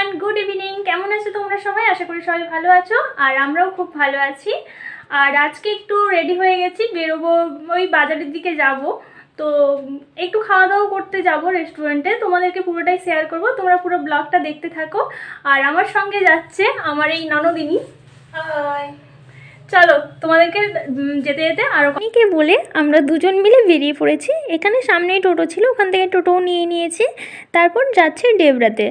Everyone good evening কেমন আছো তোমরা সবাই? আশা করি সবাই ভালো আছো, আর আমরাও খুব ভালো আছি। আর আজকে একটু রেডি হয়ে গেছি, বেরোবো, ওই বাজারের দিকে যাব। তো একটু খাওয়া দাওয়া করতে যাব রেস্টুরেন্টে তোমাদেরকে পুরোটাই শেয়ার করব। তোমরা পুরো ব্লগটা দেখতে থাকো। আর আমার সঙ্গে যাচ্ছে আমার এই ননদিনী। চলো, তোমাদেরকে যেতে যেতে আরও অনেকে বলে আমরা দুজন মিলে বেরিয়ে পড়েছি। এখানে সামনেই টোটো ছিল, ওখান থেকে টোটোও নিয়ে নিয়েছি। তারপর যাচ্ছে ডেবরাতে।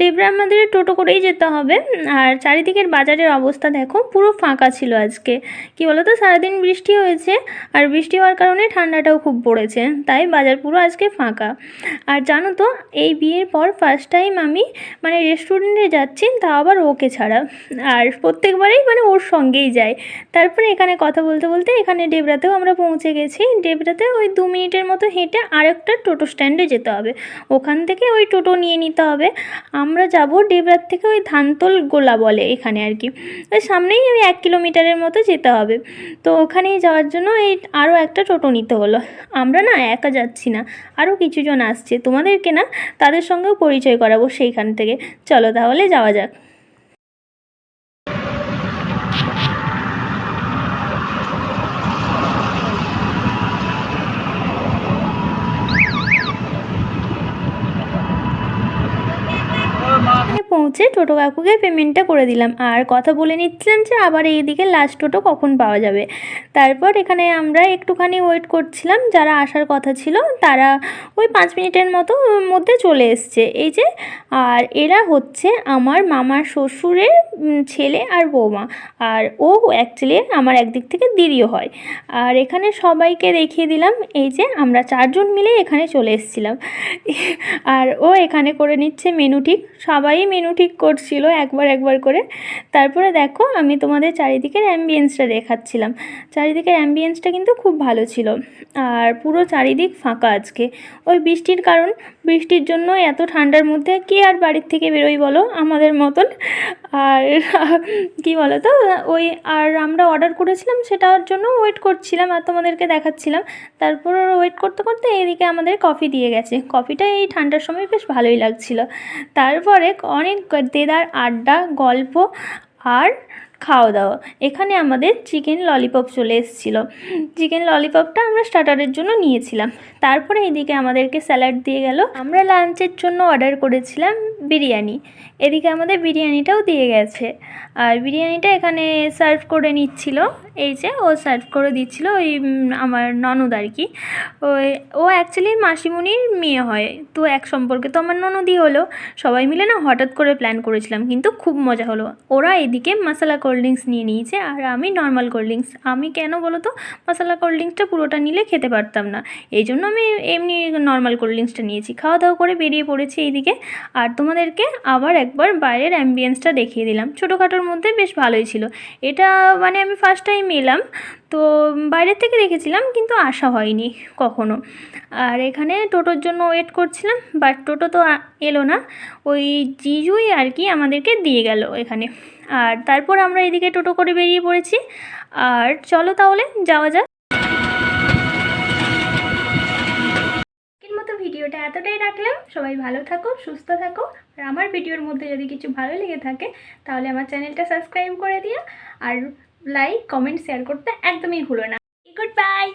ডেবরা আমাদের টোটো করেই যেতে হবে। আর চারিদিকের বাজারের অবস্থা দেখো, পুরো ফাঁকা ছিল আজকে। কি বলো তো সারাদিন বৃষ্টি হয়েছে, আর বৃষ্টি হওয়ার কারণে ঠান্ডাটাও খুব পড়েছে। তাই বাজার পুরো আজকে ফাঁকা। আর জানো তো, এই বিয়ের পর ফার্স্ট টাইম আমি মানে রেস্টুরেন্টে যাচ্ছি, তা আবার ওকে ছাড়া। আর প্রত্যেকবারেই মানে ওর সঙ্গেই যাই। তারপরে এখানে কথা বলতে বলতে এখানে ডেবরাতেও আমরা পৌঁছে গেছি। ডেবরাতে ওই দু মিনিটের মতো হেঁটে আরেকটা টোটো স্ট্যান্ডে যেতে হবে। ওখান থেকে ওই টোটো নিয়ে নিতে হবে। আমরা যাব ডেবরার থেকে ওই ধানতোল গোলা বলে এখানে আর কি। ওই সামনেই ওই এক কিলোমিটারের মতো যেতে হবে। তো ওখানেই যাওয়ার জন্য এই আরও একটা টোটো নিতে হলো। আমরা না একা যাচ্ছি না আরও কিছুজন আসছে। তোমাদেরকে না তাদের সঙ্গেও পরিচয় করাবো সেইখান থেকে। চলো তাহলে যাওয়া যাক। পৌঁছে টোটো কাকুকে পেমেন্টটা করে দিলাম। আর কথা বলে নিচ্ছিলাম যে আবার এইদিকে লাস্ট টোটো কখন পাওয়া যাবে। তারপর এখানে আমরা একটুখানি ওয়েট করছিলাম, যারা আসার কথা ছিল, তারা ওই পাঁচ মিনিটের মতো মধ্যে চলে এসছে। এই যে, আর এরা হচ্ছে আমার মামার শ্বশুরের ছেলে আর বৌমা। আর ও অ্যাকচুয়ালি আমার একদিক থেকে দিদিও হয়। আর এখানে সবাইকে দেখিয়ে দিলাম, এই যে আমরা চারজন মিলে এখানে চলে এসেছিলাম। আর ও এখানে করে নিচ্ছে মেনু ঠিক। সবাই মেনু ঠিক করছিল একবার একবার করে। তারপরে দেখো আমি তোমাদের চারিদিকের অ্যাম্বিয়েন্সটা দেখাচ্ছিলাম। চারিদিকের অ্যাম্বিয়েন্সটা কিন্তু খুব ভালো ছিল। আর পুরো চারিদিক ফাঁকা আজকে। ওই বৃষ্টির কারণ, বৃষ্টির জন্য এত ঠান্ডার মধ্যে কে আর বাড়ির থেকে বেরোই বলো? আমাদের মতন। আর কি বলো তো ওই আর আমরা অর্ডার করেছিলাম সেটার জন্য ওয়েট করছিলাম আর তোমাদেরকে দেখাচ্ছিলাম। তারপর ওয়েট করতে করতে এদিকে আমাদের কফি দিয়ে গেছে। কফিটা এই ঠান্ডার সময় বেশ ভালোই লাগছিল। তারপরে অনেক দেদার আড্ডা গল্প আর খাওয়া দাওয়া এখানে আমাদের চিকেন ললিপপ চলে এসেছিল। চিকেন ললিপপটা আমরা স্টার্টারের জন্য নিয়েছিলাম। তারপরে এদিকে আমাদেরকে স্যালাড দিয়ে গেল। আমরা লাঞ্চের জন্য অর্ডার করেছিলাম বিরিয়ানি। এদিকে আমাদের বিরিয়ানিটাও দিয়ে গেছে। আর বিরিয়ানিটা এখানে সার্ভ করে নিচ্ছিল। এই যে ও সার্ভ করে দিচ্ছিল ওই আমার ননদ আর কি। ওই, ও অ্যাকচুয়ালি মাসিমণির মেয়ে হয়। তো এক সম্পর্কে তো আমার ননদই হলো। সবাই মিলে না হঠাৎ করে প্ল্যান করেছিলাম। কিন্তু খুব মজা হলো। ওরা এদিকে মশলা কোল্ড ড্রিঙ্কস নিয়ে নিয়েছে আর আমি নর্মাল কোল্ড ড্রিঙ্কস আমি কেন বলো তো? মশলা কোল্ড ড্রিঙ্কসটা পুরোটা নিলে খেতে পারতাম না। এই জন্য আমি এমনি নর্মাল কোল্ড ড্রিঙ্কসটা নিয়েছি। খাওয়া দাওয়া করে বেরিয়ে পড়েছি এইদিকে। আর তোমাদেরকে আবার একবার বাইরের অ্যাম্বিয়েন্সটা দেখিয়ে দিলাম। ছোটোখাটোর মধ্যে বেশ ভালোই ছিল। এটা মানে আমি ফার্স্ট টাইম এলাম। তো বাইরের থেকে দেখেছিলাম কিন্তু আসা হয়নি কখনো। আর এখানে টোটোর জন্য ওয়েট করছিলাম বাট টোটো তো এলো না। ওই জিজুই আর কি আমাদেরকে দিয়ে গেল এখানে। আর তারপর আমরা এদিকে টোটো করে বেরিয়ে পড়েছি। আর চলো তাহলে, যাওয়া যাক। মতো ভিডিওটা এতটাই রাখলাম। সবাই ভালো থাকো, সুস্থ থাকো। আর আমার ভিডিওর মধ্যে যদি কিছু ভালো লেগে থাকে, তাহলে আমার চ্যানেলটা সাবস্ক্রাইব করে দিও। আর লাইক, কমেন্ট, শেয়ার করতে একদমই ভুলো না। Good bye!